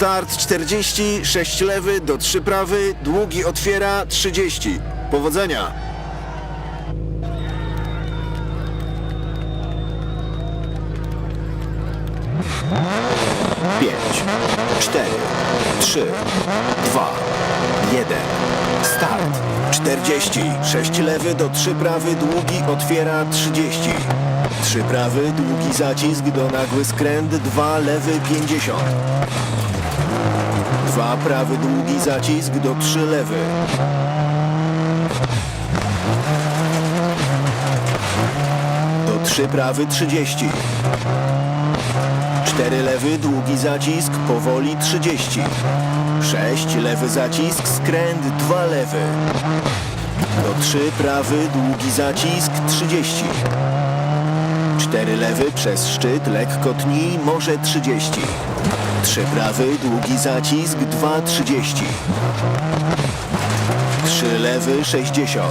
Start 40, 6 lewy do 3 prawy, długi otwiera 30. Powodzenia! Pięć, cztery, trzy, dwa, jeden. Start. 40. 6 lewy do 3 prawy, długi otwiera 30. 3 prawy, długi zacisk do nagły skręt, 2 lewy 50. 2 prawy, długi zacisk do 3 lewy. Do 3 prawy 30. 4 lewy, długi zacisk, powoli 30. 6 lewy zacisk, skręt 2 lewy. Do 3 prawy, długi zacisk 30. 4 lewy przez szczyt, lekko tnij, może 30. 3 prawy, długi zacisk 2 30. 3 lewy 60.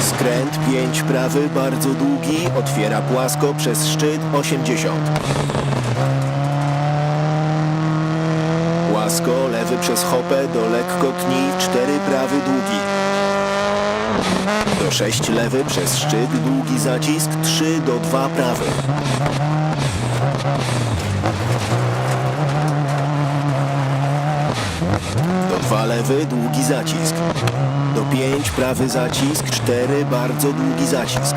Skręt 5 prawy, bardzo długi, otwiera płasko przez szczyt 80. Płasko, lewy przez hopę, do lekko tnij, 4 prawy długi. Do 6 lewy przez szczyt, długi zacisk, 3 do 2 prawy. Do 2 lewy, długi zacisk. Do 5 prawy zacisk, 4 bardzo długi zacisk.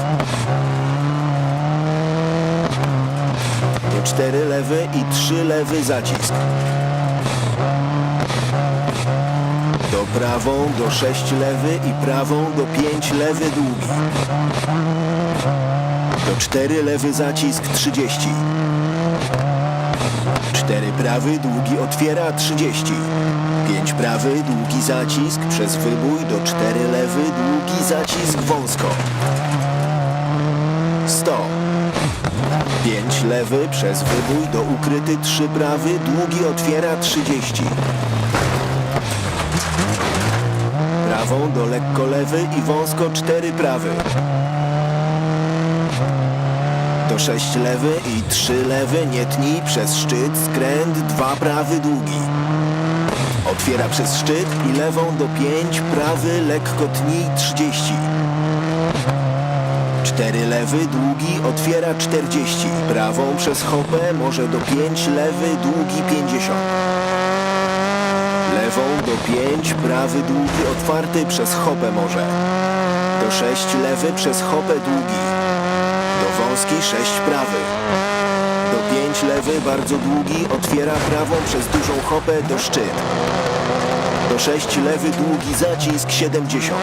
Do 4 lewy i 3 lewy zacisk. Do prawą, do 6 lewy i prawą, do 5 lewy długi. Do 4 lewy zacisk 30. 4 prawy, długi otwiera 30. 5 prawy, długi zacisk przez wybój do 4 lewy, długi zacisk wąsko. 100. 5 lewy przez wybój do ukryty 3 prawy, długi otwiera 30. Prawą do lekko lewy i wąsko 4 prawy. Do 6 lewy i 3 lewy, nie tnij przez szczyt, skręt, 2 prawy długi. Otwiera przez szczyt i lewą do 5, prawy, lekko tnij 30. 4 lewy, długi, otwiera 40. Prawą przez hopę, może do 5, lewy, długi 50. Lewą do 5, prawy, długi, otwarty przez hopę może. Do 6 lewy przez hopę długi. Do wąski 6 prawy. Do 5 lewy, bardzo długi, otwiera prawą przez dużą hopę do szczyt. Do 6 lewy, długi zacisk 70.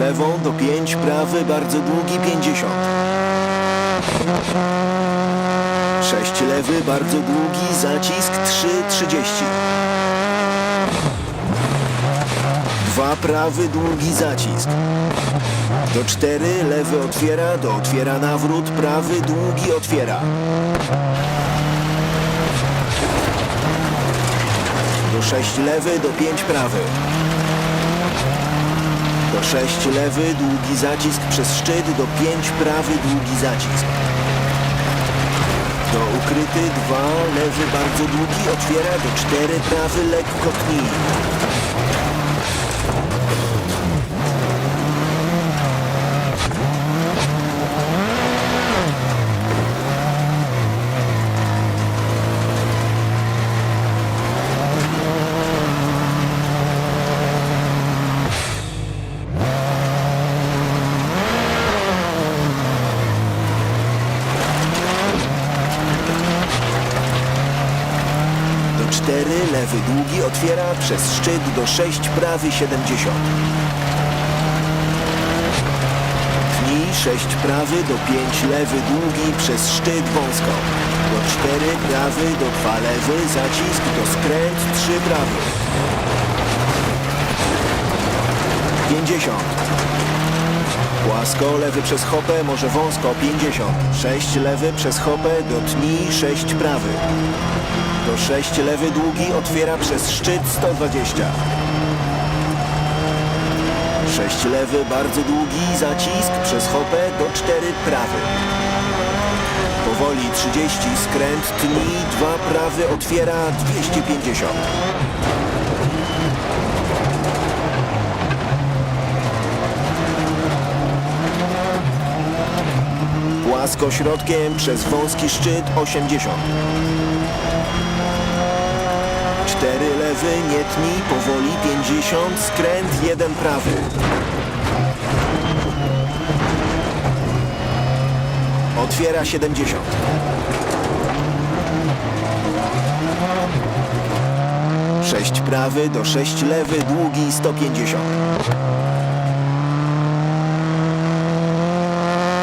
Lewą do 5, prawy, bardzo długi 50. 6 lewy, bardzo długi, zacisk 3, 30. 2 prawy, długi zacisk. Do 4 lewy otwiera, do otwiera nawrót, prawy, długi otwiera. Do 6 lewy, do 5 prawy. Do 6 lewy, długi zacisk przez szczyt, do 5 prawy, długi zacisk. Do ukryty 2, lewy bardzo długi, otwiera, do 4 prawy, lekko tnij. Let's go. 4 lewy długi otwiera przez szczyt do 6 prawy 70. Tnij 6 prawy do 5 lewy długi przez szczyt wąsko. Do 4 prawy do 2 lewy zacisk do skręt 3 prawy. 50. Płasko, lewy przez hopę, może wąsko, 50. 6 lewy przez hopę, do tnij, 6 prawy. Do 6 lewy długi, otwiera przez szczyt 120. 6 lewy, bardzo długi zacisk przez hopę do 4 prawy. Powoli 30, skręt tni, 2 prawy, otwiera 250. Płasko środkiem przez wąski szczyt 80. 4 lewy, nie tnij, powoli 50, skręt 1 prawy. Otwiera 70. Sześć prawy do sześć lewy, długi 150.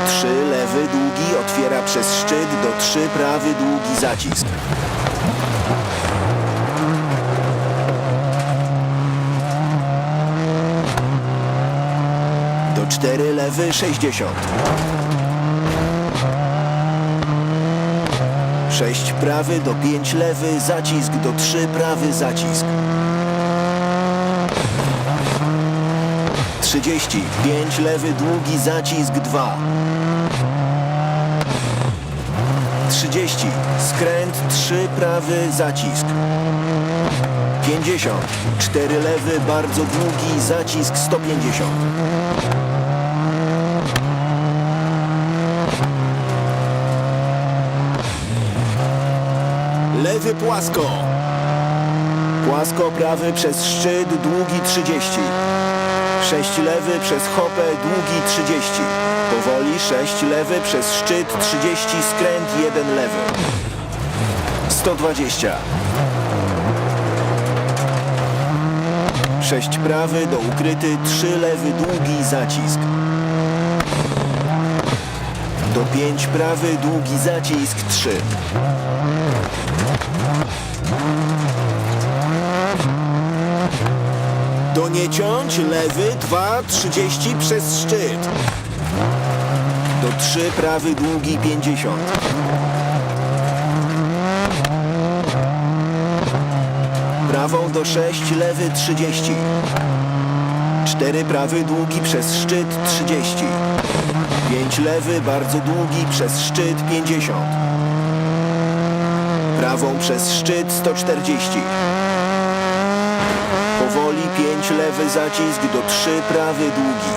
Trzy lewy, długi, otwiera przez szczyt do trzy prawy, długi zacisk. Do cztery lewy, 60. Sześć prawy do pięć lewy, zacisk do trzy prawy, zacisk. 30. 5 lewy, długi zacisk 2. 30. Skręt 3 prawy, zacisk. 50. 4 lewy, bardzo długi, zacisk 150. Lewy płasko. Płasko prawy przez szczyt, długi 30. 6 lewy przez hopę, długi 30. Powoli 6 lewy przez szczyt, 30, skręt 1 lewy. 120. 6 prawy do ukryty, 3 lewy, długi zacisk. Do 5 prawy, długi zacisk, 3. Do nie ciąć, lewy, 2, 30 przez szczyt. Do 3, prawy, długi, 50. Prawą do 6, lewy, 30. 4 prawy, długi przez szczyt, 30. 5 lewy, bardzo długi przez szczyt, 50. Prawą przez szczyt, 140. Powoli 5 lewy zacisk do 3 prawy długi.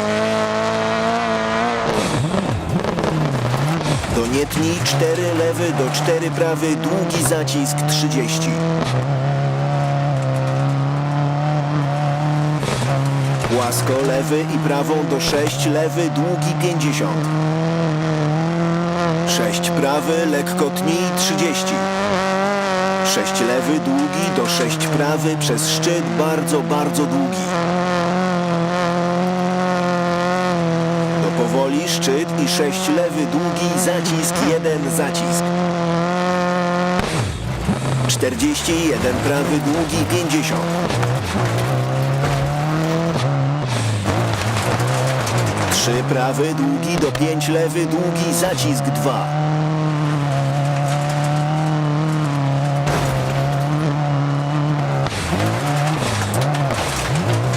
Do nie tnij 4 lewy do 4 prawy długi zacisk 30. Płasko lewy i prawą do 6 lewy długi 50. 6 prawy lekko tnij 30. 6 lewy długi do 6 prawy przez szczyt bardzo, bardzo długi. Do powoli szczyt i 6 lewy długi, zacisk 1 zacisk. 41 prawy długi 50. Trzy prawy długi do 5 lewy długi, zacisk 2.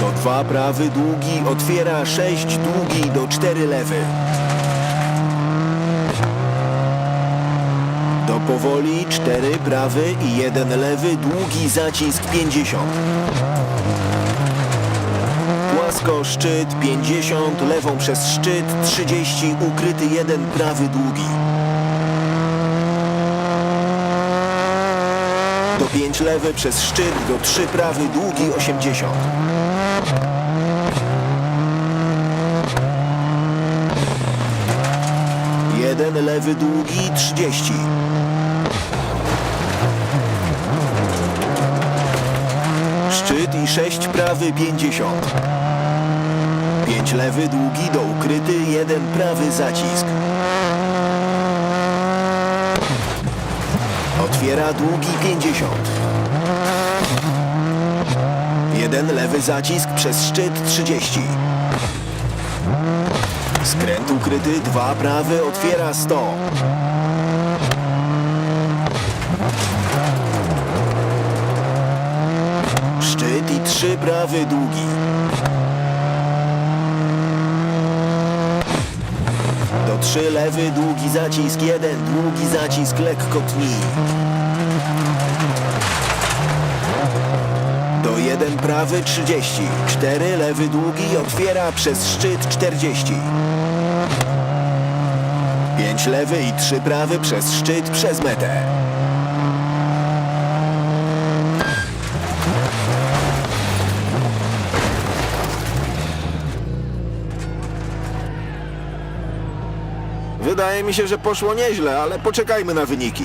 Do 2 prawy długi, otwiera 6 długi do 4 lewy. Do powoli 4 prawy i 1 lewy, długi zacisk 50. Płasko szczyt 50, lewą przez szczyt 30, ukryty 1 prawy długi. Do 5 lewy przez szczyt, do 3 prawy długi 80. Jeden lewy długi 30. Szczyt i 6 prawy 50. 5 lewy długi do ukryty, 1 prawy zacisk. Otwiera długi 50. Jeden lewy zacisk przez szczyt 30. Skręt ukryty, dwa prawy, otwiera 100. Szczyt i trzy prawy długi. 3 lewy, długi zacisk 1, długi zacisk, lekko tnij. Do 1 prawy 30, 4 lewy długi, otwiera przez szczyt 40. 5 lewy i 3 prawy przez szczyt przez metę. Wydaje mi się, że poszło nieźle, ale poczekajmy na wyniki.